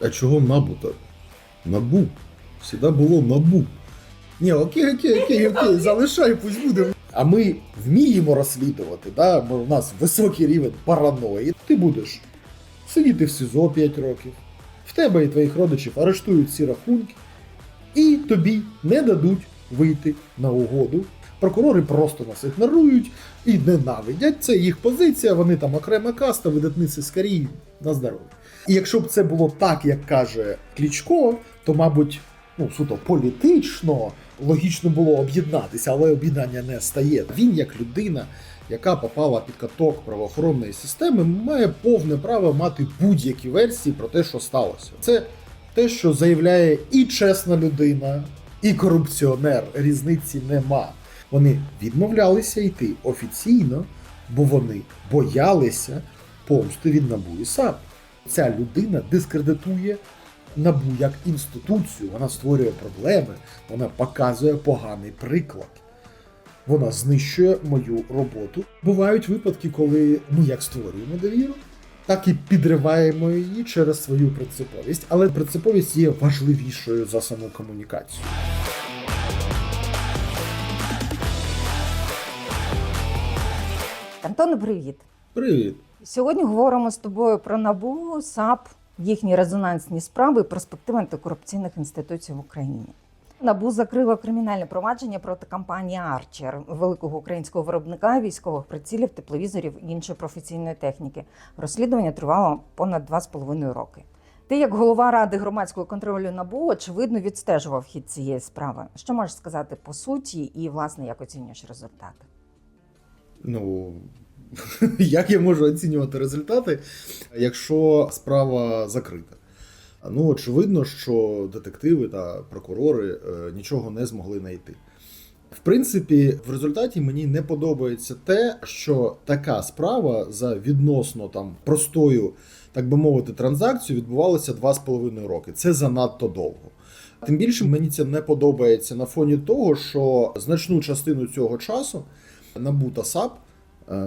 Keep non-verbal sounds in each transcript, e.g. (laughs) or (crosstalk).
А чого набу так? Набу. Всегда було набу. Ні, окей, окей, окей, окей, залишай, пусть буде. А ми вміємо розслідувати, да? Бо у нас високий рівень параної. Ти будеш сидіти в СІЗО 5 років. В тебе і твоїх родичів арештують ці рахунки, і тобі не дадуть вийти на угоду. Прокурори просто нас ігнорують і ненавидять. Це їх позиція, вони там окрема каста, видатниці скарі на здоров'я. І якщо б це було так, як каже Клічко, то, мабуть, ну, суто політично логічно було об'єднатися, але об'єднання не стає. Він, як людина, яка попала під каток правоохоронної системи, має повне право мати будь-які версії про те, що сталося. Це те, що заявляє і чесна людина, і корупціонер. Різниці нема. Вони відмовлялися йти офіційно, бо вони боялися помсти від НАБУ і САП. Ця людина дискредитує НАБУ як інституцію, вона створює проблеми, вона показує поганий приклад. Вона знищує мою роботу. Бувають випадки, коли ми як створюємо довіру, так і підриваємо її через свою принциповість, але принциповість є важливішою за саму комунікацію. Антоне, привіт. Привіт. Сьогодні говоримо з тобою про НАБУ, САП, їхні резонансні справи і перспективи антикорупційних інституцій в Україні. НАБУ закрило кримінальне провадження проти компанії Арчер, великого українського виробника військових прицілів, тепловізорів і іншої професійної техніки. Розслідування тривало понад 2,5 роки. Ти, як голова ради громадського контролю НАБУ, очевидно відстежував хід цієї справи. Що можеш сказати по суті і, власне, як оцінюєш результати? Ну, (laughs) як я можу оцінювати результати, якщо справа закрита? Ну, очевидно, що детективи та прокурори е, нічого не змогли знайти. В принципі, в результаті мені не подобається те, що така справа за відносно там простою, так би мовити, транзакцією відбувалася 2,5 роки. Це занадто довго. Тим більше мені це не подобається на фоні того, що значну частину цього часу НАБУ та САП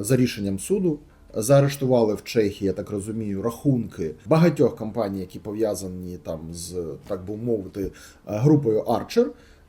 за рішенням суду заарештували в Чехії, я так розумію, рахунки багатьох компаній, які пов'язані там з так би мовити е, групою.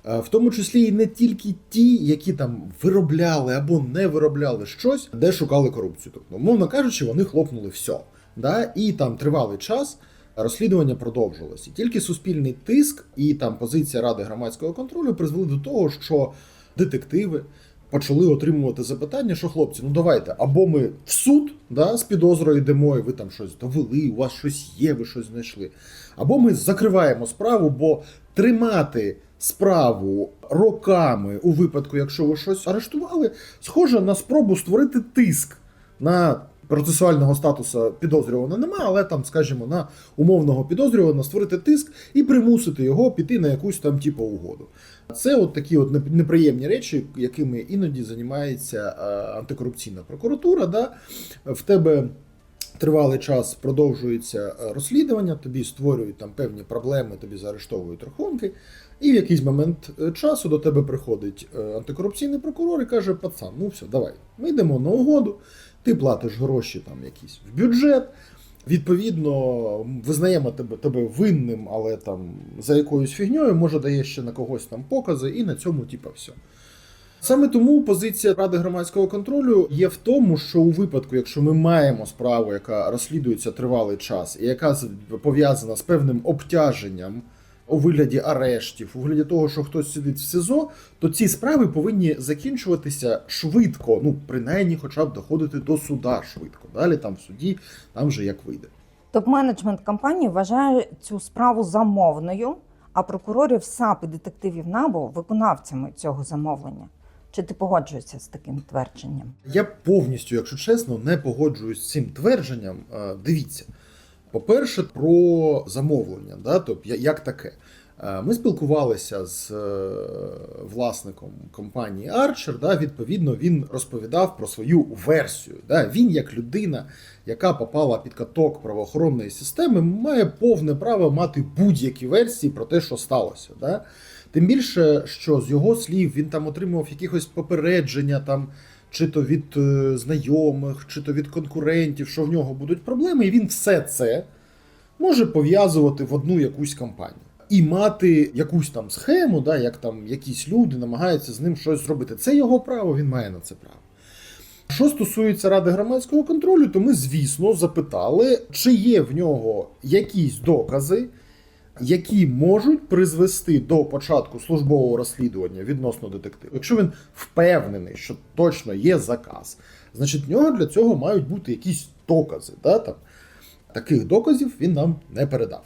Е, В тому числі і не тільки ті, які там виробляли або не виробляли щось, де шукали корупцію. Тобто, умовно кажучи, вони хлопнули все. Да? І там тривалий час розслідування продовжилося. Тільки суспільний тиск і там позиція Ради громадського контролю призвели до того, що детективи почали отримувати запитання, що хлопці, ну давайте, або ми в суд да, з підозрою йдемо, і ви там щось довели, у вас щось є, ви щось знайшли. Або ми закриваємо справу, бо тримати справу роками у випадку, якщо ви щось арештували, схоже на спробу створити тиск на процесуального статусу підозрюваного нема, але там, скажімо, на умовного підозрюваного створити тиск і примусити його піти на якусь там типу угоду. Це от такі от неприємні речі, якими іноді займається антикорупційна прокуратура. Да? В тебе тривалий час продовжується розслідування, тобі створюють там певні проблеми, тобі заарештовують рахунки. І в якийсь момент е, часу до тебе приходить е, антикорупційний прокурор і каже: пацан, ну все, давай, ми йдемо на угоду, ти платиш гроші там якісь в бюджет. Відповідно, визнаємо тебе, тебе винним, але там за якоюсь фігньою, може дає ще на когось там покази, і на цьому, типа, все. Саме тому позиція Ради громадського контролю є в тому, що у випадку, якщо ми маємо справу, яка розслідується тривалий час, і яка пов'язана з певним обтяженням у вигляді арештів, у вигляді того, що хтось сидить в СИЗО, то ці справи повинні закінчуватися швидко, ну принаймні, хоча б доходити до суда швидко. Далі там в суді, там вже як вийде. Топ-менеджмент компанії вважає цю справу замовною, а прокурорів САП і детективів НАБУ виконавцями цього замовлення. Чи ти погоджуєшся з таким твердженням? Я повністю, якщо чесно, не погоджуюсь з цим твердженням. Е, Дивіться, по-перше, про замовлення, да, тобто як таке. Е, Ми спілкувалися з е, власником компанії Archer, да, відповідно, він розповідав про свою версію. Да. Він, як людина, яка попала під каток правоохоронної системи, має повне право мати будь-які версії про те, що сталося. Да. Тим більше, що з його слів він там отримував якихось попередження там чи то від е, знайомих, чи то від конкурентів, що в нього будуть проблеми, і він все це може пов'язувати в одну якусь кампанію. І мати якусь там схему, да, як там якісь люди намагаються з ним щось зробити. Це його право, він має на це право. Що стосується Ради громадського контролю, то ми, звісно, запитали, чи є в нього якісь докази, які можуть призвести до початку службового розслідування відносно детектива. Якщо він впевнений, що точно є заказ, значить в нього для цього мають бути якісь докази. Да, там. Таких доказів він нам не передав.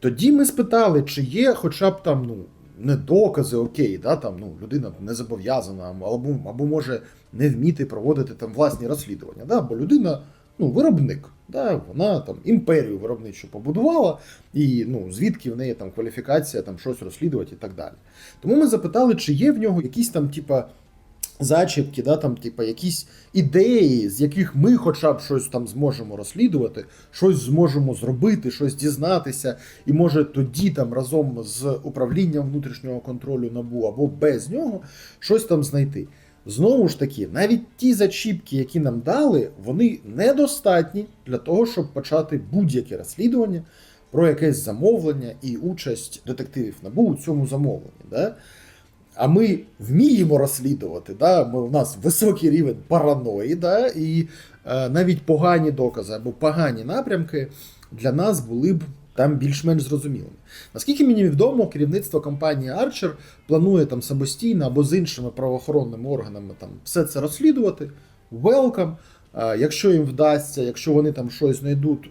Тоді ми спитали, чи є хоча б там ну, не докази, окей, да, там, ну, людина не зобов'язана, або, або може не вміти проводити там власні розслідування. Да, бо людина ну, виробник, да, вона там імперію виробничу побудувала, і ну, звідки в неї там кваліфікація там щось розслідувати і так далі. Тому ми запитали, чи є в нього якісь там, типа. Зачіпки, да, там, типа, якісь ідеї, з яких ми хоча б щось там зможемо розслідувати, щось зможемо зробити, щось дізнатися, і може тоді там разом з управлінням внутрішнього контролю набу або без нього щось там знайти. Знову ж таки, навіть ті зачіпки, які нам дали, вони недостатні для того, щоб почати будь-яке розслідування про якесь замовлення і участь детективів набу у цьому замовленні. Да? А ми вміємо розслідувати. Да? Ми, у нас високий рівень параної, да? і е, навіть погані докази або погані напрямки для нас були б там більш-менш зрозумілими. Наскільки мені відомо, керівництво компанії Archer планує там самостійно або з іншими правоохоронними органами там все це розслідувати. Е, Якщо їм вдасться, якщо вони там щось знайдуть,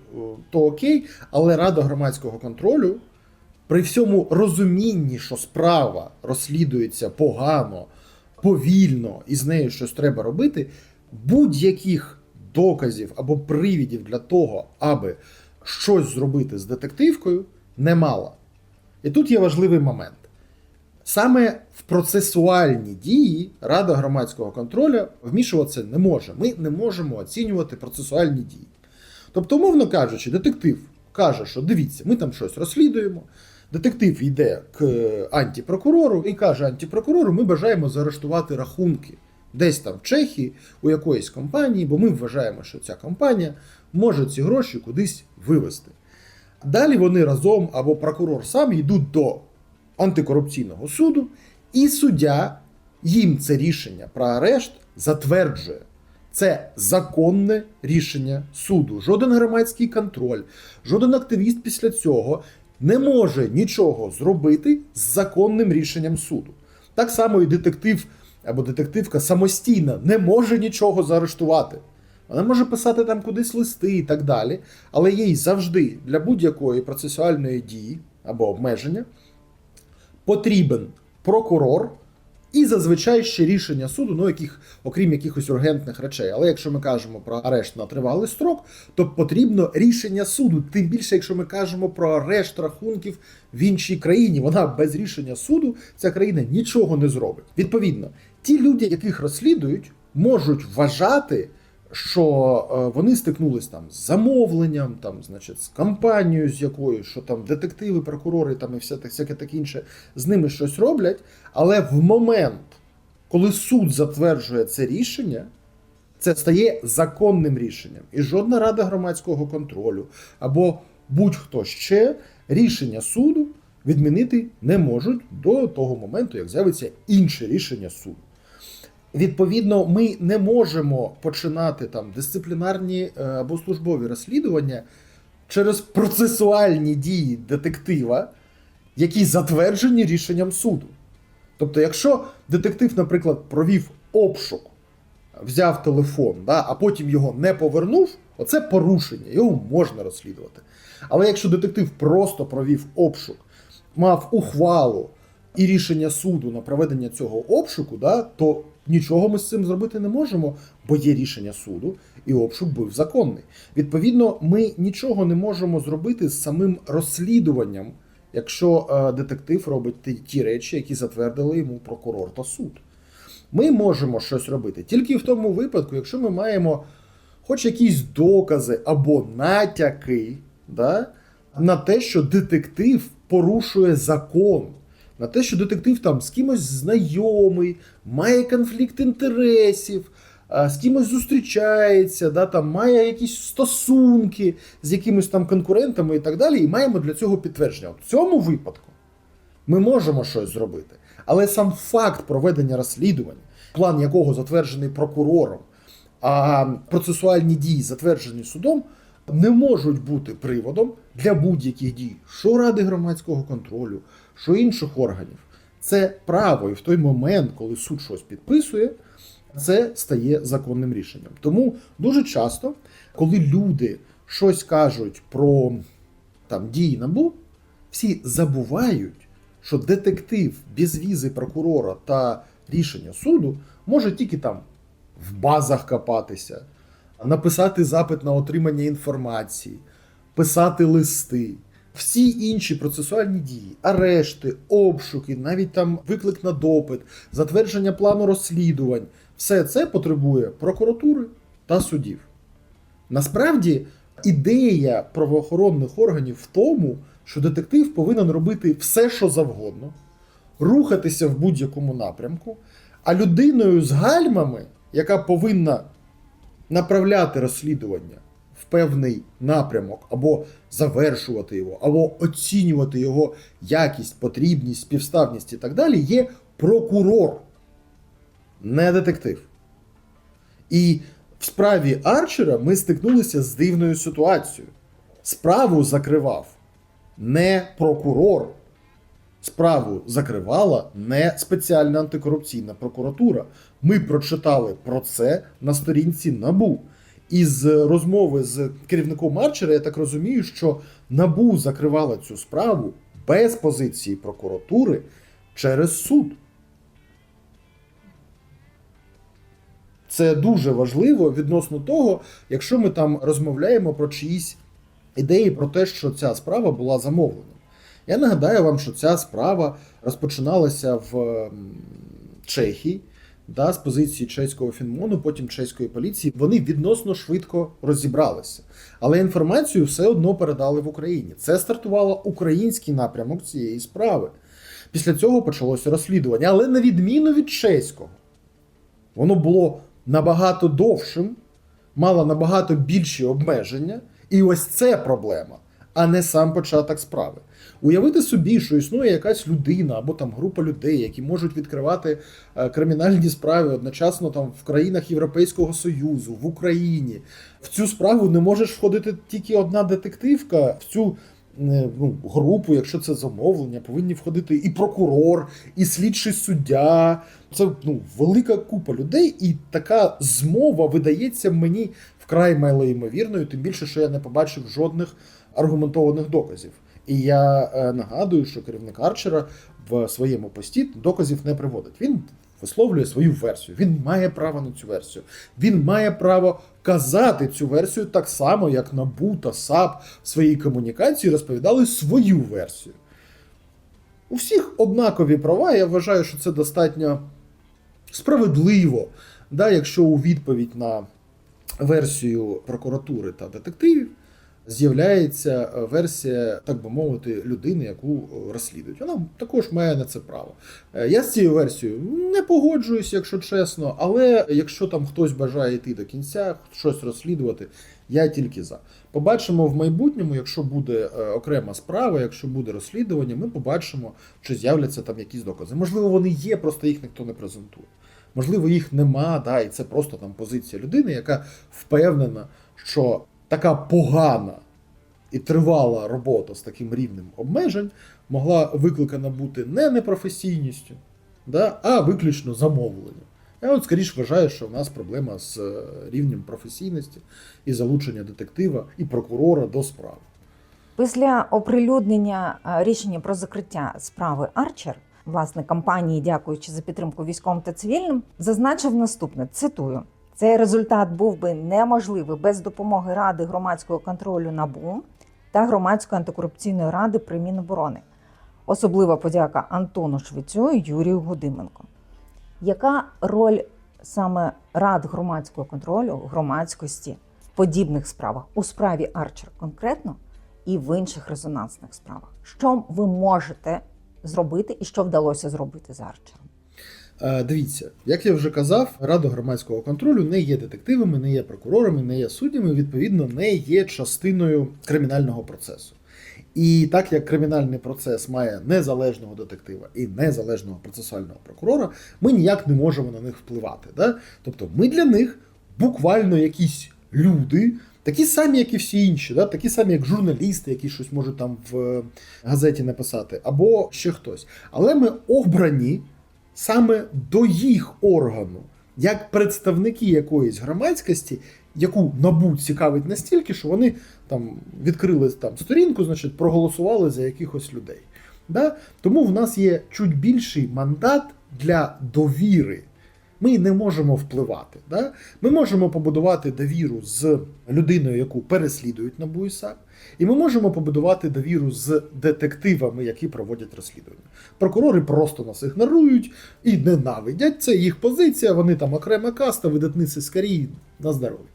то окей. Але Рада громадського контролю при всьому розумінні, що справа розслідується погано, повільно і з нею щось треба робити, будь-яких доказів або привідів для того, аби щось зробити з детективкою, не мала. І тут є важливий момент. Саме в процесуальні дії Рада громадського контролю вмішуватися не може. Ми не можемо оцінювати процесуальні дії. Тобто, умовно кажучи, детектив каже, що дивіться, ми там щось розслідуємо. Детектив йде к антипрокурору і каже антипрокурору, ми бажаємо заарештувати рахунки десь там в Чехії у якоїсь компанії, бо ми вважаємо, що ця компанія може ці гроші кудись вивести. Далі вони разом або прокурор сам йдуть до антикорупційного суду, і суддя їм це рішення про арешт затверджує. Це законне рішення суду. Жоден громадський контроль, жоден активіст після цього не може нічого зробити з законним рішенням суду. Так само і детектив або детективка самостійно не може нічого заарештувати. Вона може писати там кудись листи і так далі, але їй завжди для будь-якої процесуальної дії або обмеження потрібен прокурор і зазвичай ще рішення суду, ну яких, окрім якихось ургентних речей. Але якщо ми кажемо про арешт на тривалий строк, то потрібно рішення суду. Тим більше, якщо ми кажемо про арешт рахунків в іншій країні, вона без рішення суду, ця країна нічого не зробить. Відповідно, ті люди, яких розслідують, можуть вважати. Що е, вони стикнулись там з замовленням, там, значить, з кампанією, з якою, що там детективи, прокурори там і все так, таке інше з ними щось роблять. Але в момент, коли суд затверджує це рішення, це стає законним рішенням. І жодна рада громадського контролю або будь-хто ще рішення суду відмінити не можуть до того моменту, як з'явиться інше рішення суду. Відповідно, ми не можемо починати там дисциплінарні е, або службові розслідування через процесуальні дії детектива, які затверджені рішенням суду. Тобто, якщо детектив, наприклад, провів обшук, взяв телефон, да, а потім його не повернув, оце порушення, його можна розслідувати. Але якщо детектив просто провів обшук, мав ухвалу і рішення суду на проведення цього обшуку, да, то нічого ми з цим зробити не можемо, бо є рішення суду, і обшук був законний. Відповідно, ми нічого не можемо зробити з самим розслідуванням, якщо е, детектив робить ті, речі, які затвердили йому прокурор та суд. Ми можемо щось робити тільки в тому випадку, якщо ми маємо хоч якісь докази або натяки да, на те, що детектив порушує закон, на те, що детектив там з кимось знайомий, має конфлікт інтересів, з кимось зустрічається, да, там, має якісь стосунки з якимись там конкурентами і так далі, і маємо для цього підтвердження. От в цьому випадку ми можемо щось зробити. Але сам факт проведення розслідування, план якого затверджений прокурором, а процесуальні дії, затверджені судом, не можуть бути приводом для будь-яких дій, що ради громадського контролю, що інших органів. Це право, і в той момент, коли суд щось підписує, це стає законним рішенням. Тому дуже часто, коли люди щось кажуть про там дії набу, всі забувають, що детектив без візи прокурора та рішення суду може тільки там в базах копатися, написати запит на отримання інформації, писати листи. Всі інші процесуальні дії, арешти, обшуки, навіть там виклик на допит, затвердження плану розслідувань, все це потребує прокуратури та судів. Насправді, ідея правоохоронних органів в тому, що детектив повинен робити все, що завгодно, рухатися в будь-якому напрямку, а людиною з гальмами, яка повинна направляти розслідування в певний напрямок, або завершувати його, або оцінювати його якість, потрібність, співставність і так далі, є прокурор, не детектив. І в справі Арчера ми стикнулися з дивною ситуацією. Справу закривав не прокурор. Справу закривала не спеціальна антикорупційна прокуратура. Ми прочитали про це на сторінці НАБУ. Із розмови з керівником Арчера, я так розумію, що НАБУ закривала цю справу без позиції прокуратури через суд. Це дуже важливо відносно того, якщо ми там розмовляємо про чиїсь ідеї про те, що ця справа була замовлена. Я нагадаю вам, що ця справа розпочиналася в Чехії, да, з позиції чеського фінмону, потім чеської поліції. Вони відносно швидко розібралися. Але інформацію все одно передали в Україні. Це стартувало український напрямок цієї справи. Після цього почалося розслідування, але на відміну від чеського, воно було набагато довшим, мало набагато більші обмеження. І ось це проблема, а не сам початок справи. Уявити собі, що існує якась людина або там група людей, які можуть відкривати е, кримінальні справи одночасно там в країнах Європейського Союзу, в Україні. В цю справу не може ж входити тільки одна детективка. В цю е, ну, групу, якщо це замовлення, повинні входити і прокурор, і слідчий суддя. Це ну, велика купа людей, і така змова видається мені вкрай малоймовірною, тим більше, що я не побачив жодних аргументованих доказів. І я е, нагадую, що керівник Арчера в своєму пості доказів не приводить. Він висловлює свою версію. Він має право на цю версію. Він має право казати цю версію так само, як НАБУ та САП в своїй комунікації розповідали свою версію. У всіх однакові права. Я вважаю, що це достатньо справедливо, да, якщо у відповідь на версію прокуратури та детективів з'являється е, версія, так би мовити, людини, яку е, розслідують. Вона також має на це право. Е, Я з цією версією не погоджуюсь, якщо чесно, але якщо там хтось бажає йти до кінця, щось розслідувати, я тільки за. Побачимо в майбутньому, якщо буде окрема справа, якщо буде розслідування, ми побачимо, чи з'являться там якісь докази. Можливо, вони є, просто їх ніхто не презентує. Можливо, їх нема, да, і це просто там позиція людини, яка впевнена, що така погана і тривала робота з таким рівнем обмежень могла викликана бути не непрофесійністю, да, а виключно замовленням. Я от скоріш вважаю, що в нас проблема з е, рівнем професійності і залучення детектива і прокурора до справи. Після оприлюднення е, рішення про закриття справи Арчер, власне, компанії, дякуючи за підтримку військовим та цивільним, зазначив наступне: цитую. Цей результат був би неможливий без допомоги Ради громадського контролю НАБУ та громадської антикорупційної ради при Міноборони. Особлива подяка Антону Швецю і Юрію Гудименко. Яка роль саме рад громадського контролю громадськості в подібних справах у справі Арчер конкретно і в інших резонансних справах? Що ви можете зробити і що вдалося зробити з Арчером? Е, Дивіться, як я вже казав, Рада громадського контролю не є детективами, не є прокурорами, не є суддями, відповідно, не є частиною кримінального процесу. І так як кримінальний процес має незалежного детектива і незалежного процесуального прокурора, ми ніяк не можемо на них впливати. Да? Тобто ми для них буквально якісь люди, такі самі, як і всі інші, да? такі самі, як журналісти, які щось можуть там в е, газеті написати, або ще хтось. Але ми обрані саме до їх органу, як представники якоїсь громадськості, яку набу цікавить настільки, що вони там відкрили там сторінку, значить, проголосували за якихось людей. Да? Тому в нас є чуть більший мандат для довіри. Ми не можемо впливати. Да? Ми можемо побудувати довіру з людиною, яку переслідують НАБУ і і ми можемо побудувати довіру з детективами, які проводять розслідування. Прокурори просто нас ігнорують і ненавидять. Це їх позиція, вони там окрема каста, видатниці скарі на здоров'я.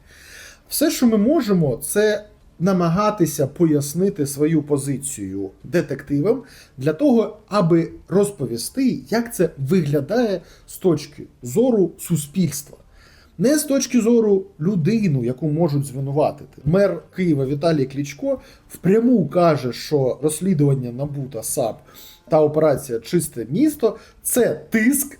Все, що ми можемо, це намагатися пояснити свою позицію детективам для того, аби розповісти, як це виглядає з точки зору суспільства. Не з точки зору людину, яку можуть звинуватити. Мер Києва Віталій Клічко впряму каже, що розслідування НАБУ та САП та операція Чисте місто це тиск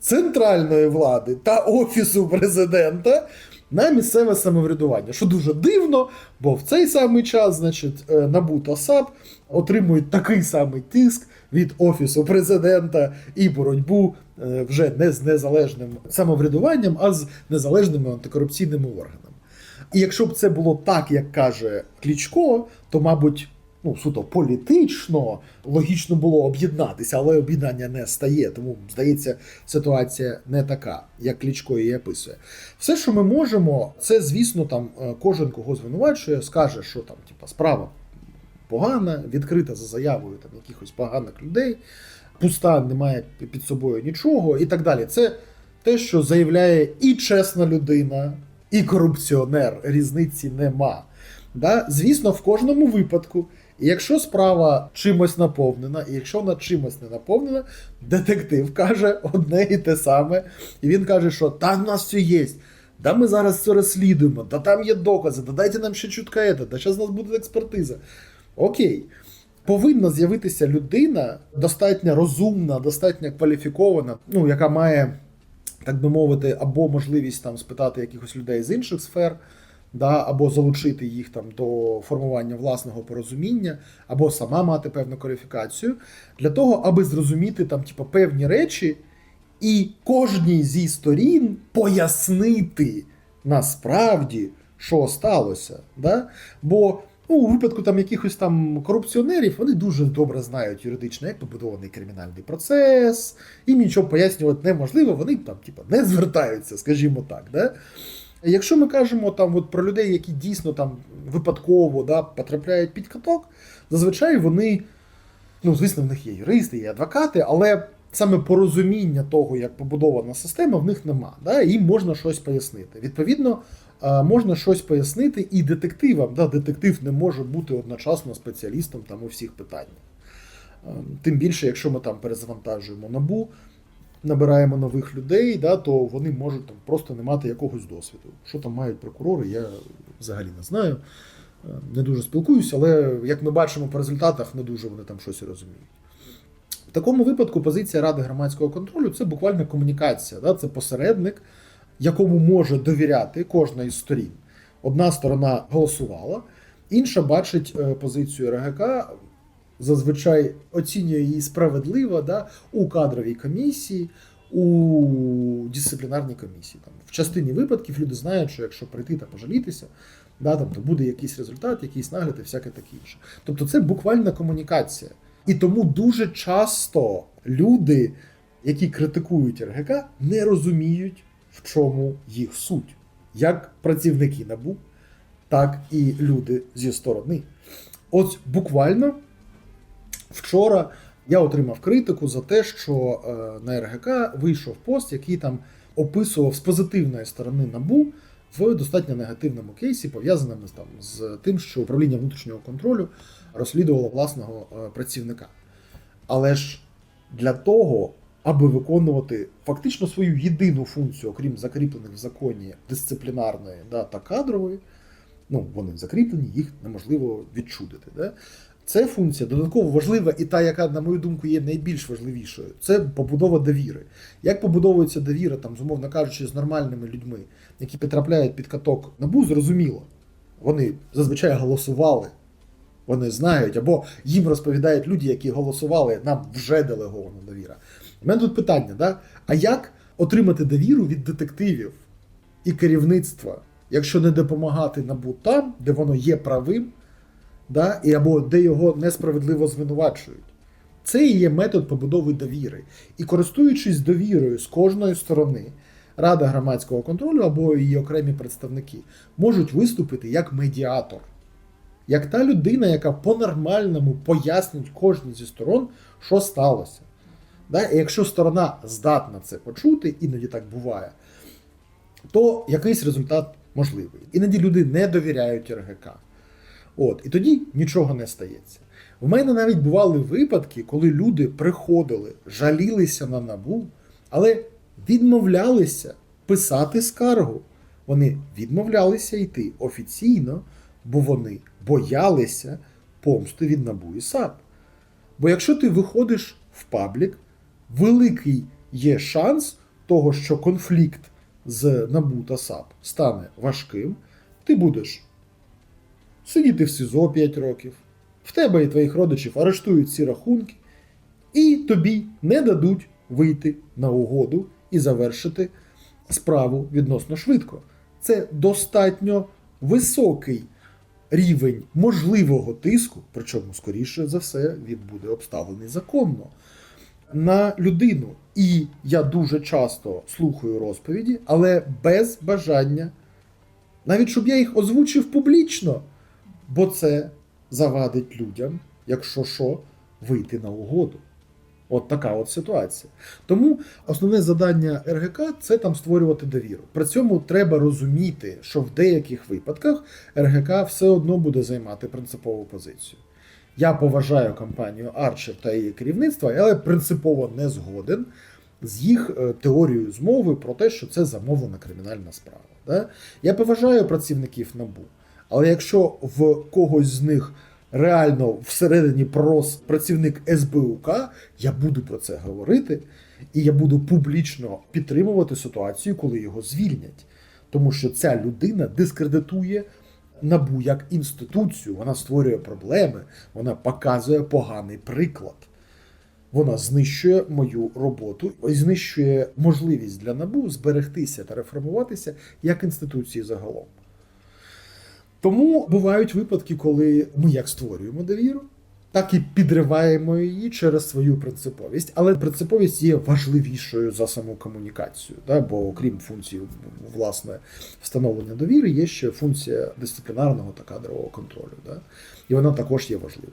центральної влади та офісу президента на місцеве самоврядування, що дуже дивно, бо в цей самий час, значить, е, НАБУ та САП отримують такий самий тиск від офісу президента і боротьбу е, вже не з незалежним самоврядуванням, а з незалежними антикорупційними органами. І якщо б це було так, як каже Клічко, то, мабуть, ну, суто політично логічно було об'єднатися, але об'єднання не стає. Тому, здається, ситуація не така, як Клічко її описує. Все, що ми можемо, це, звісно, там е, кожен, кого звинувачує, скаже, що там, типа, справа погана, відкрита за заявою там якихось поганих людей, пуста, немає під собою нічого і так далі. Це те, що заявляє і чесна людина, і корупціонер. Різниці нема. Да? Звісно, в кожному випадку. І якщо справа чимось наповнена, і якщо вона чимось не наповнена, детектив каже одне і те саме. І він каже, що там в нас все є. Да ми зараз це розслідуємо, да там є докази, да дайте нам ще чутка ета, да зараз у нас буде експертиза. Окей. Повинна з'явитися людина достатньо розумна, достатньо кваліфікована, ну, яка має, так би мовити, або можливість там спитати якихось людей з інших сфер, да, або залучити їх там до формування власного порозуміння, або сама мати певну кваліфікацію, для того, аби зрозуміти там, типу, певні речі, і кожній зі сторін пояснити насправді, що сталося. Да? Бо ну, у випадку там якихось там корупціонерів вони дуже добре знають юридично, як побудований кримінальний процес, їм нічого пояснювати неможливо, вони там типу, не звертаються, скажімо так. Да? Якщо ми кажемо там от про людей, які дійсно там випадково да, потрапляють під каток, зазвичай вони, ну, звісно, в них є юристи, є адвокати, але саме порозуміння того, як побудована система, в них нема. Да? Їм можна щось пояснити. Відповідно, е, можна щось пояснити і детективам. Да? Детектив не може бути одночасно спеціалістом там у всіх питаннях. Е, Тим більше, якщо ми там перезавантажуємо набу, набираємо нових людей, да, то вони можуть там просто не мати якогось досвіду. Що там мають прокурори, я взагалі не знаю. Е, Не дуже спілкуюся, але як ми бачимо по результатах, не дуже вони там щось розуміють. В такому випадку позиція Ради громадського контролю це буквально комунікація, да, це посередник, якому може довіряти кожна із сторін. Одна сторона голосувала, інша бачить е, позицію РГК, зазвичай оцінює її справедливо да, у кадровій комісії, у дисциплінарній комісії. Там, в частині випадків люди знають, що якщо прийти та пожалітися, да, там, то буде якийсь результат, якийсь нагляд і всяке таке інше. Тобто це буквальна комунікація. І тому дуже часто люди, які критикують РГК, не розуміють, в чому їх суть. Як працівники НАБУ, так і люди зі сторони. От буквально вчора я отримав критику за те, що е, на РГК вийшов пост, який там описував з позитивної сторони НАБУ в достатньо негативному кейсі, пов'язаному там з тим, що управління внутрішнього контролю розслідувало власного е, працівника. Але ж для того, аби виконувати фактично свою єдину функцію, окрім закріплених в законі дисциплінарної да, та кадрової. Ну, вони закріплені, їх неможливо відчудити. Да? Це функція додатково важлива, і та, яка, на мою думку, є найбільш важливішою, це побудова довіри. Як побудовується довіра, там, зумовно кажучи, з нормальними людьми, які потрапляють під каток набу, зрозуміло. Вони зазвичай голосували, вони знають, або їм розповідають люди, які голосували, нам вже делегована довіра. У мене тут питання: да? а як отримати довіру від детективів і керівництва, якщо не допомагати набу там, де воно є правим, да? і або де його несправедливо звинувачують? Це і є метод побудови довіри. І користуючись довірою з кожної сторони, Рада громадського контролю або її окремі представники можуть виступити як медіатор, як та людина, яка по-нормальному пояснить кожній зі сторон, що сталося. Да? І якщо сторона здатна це почути, іноді так буває, то якийсь результат можливий. Іноді люди не довіряють РГК. От, і тоді нічого не стається. В мене навіть бували випадки, коли люди приходили, жалілися на набу, але відмовлялися писати скаргу. Вони відмовлялися йти офіційно, бо вони боялися помсти від набу і САП. Бо якщо ти виходиш в паблік, великий є шанс того, що конфлікт з НАБУ та САП стане важким, ти будеш сидіти в СІЗО 5 років, в тебе і твоїх родичів арештують ці рахунки, і тобі не дадуть вийти на угоду і завершити справу відносно швидко. Це достатньо високий рівень можливого тиску, причому, скоріше за все, він буде обставлений законно на людину. І я дуже часто слухаю розповіді, але без бажання, навіть щоб я їх озвучив публічно, бо це завадить людям, якщо що, вийти на угоду. От така от ситуація. Тому основне завдання РГК це там створювати довіру. При цьому треба розуміти, що в деяких випадках РГК все одно буде займати принципову позицію. Я поважаю компанію Archer та її керівництво, але принципово не згоден з їх е, теорією змови про те, що це замовлена кримінальна справа. Я поважаю працівників НАБУ, але якщо в когось з них реально всередині прос працівник СБУК, я буду про це говорити, і я буду публічно підтримувати ситуацію, коли його звільнять. Тому що ця людина дискредитує набу як інституцію, вона створює проблеми, вона показує поганий приклад. Вона знищує мою роботу і знищує можливість для набу зберегтися та реформуватися як інституції загалом. Тому бувають випадки, коли ми як створюємо довіру, так і підриваємо її через свою принциповість. Але принциповість є важливішою за саму комунікацію, да? бо окрім функції власне встановлення довіри, є ще функція дисциплінарного та кадрового контролю. Да? І вона також є важливою.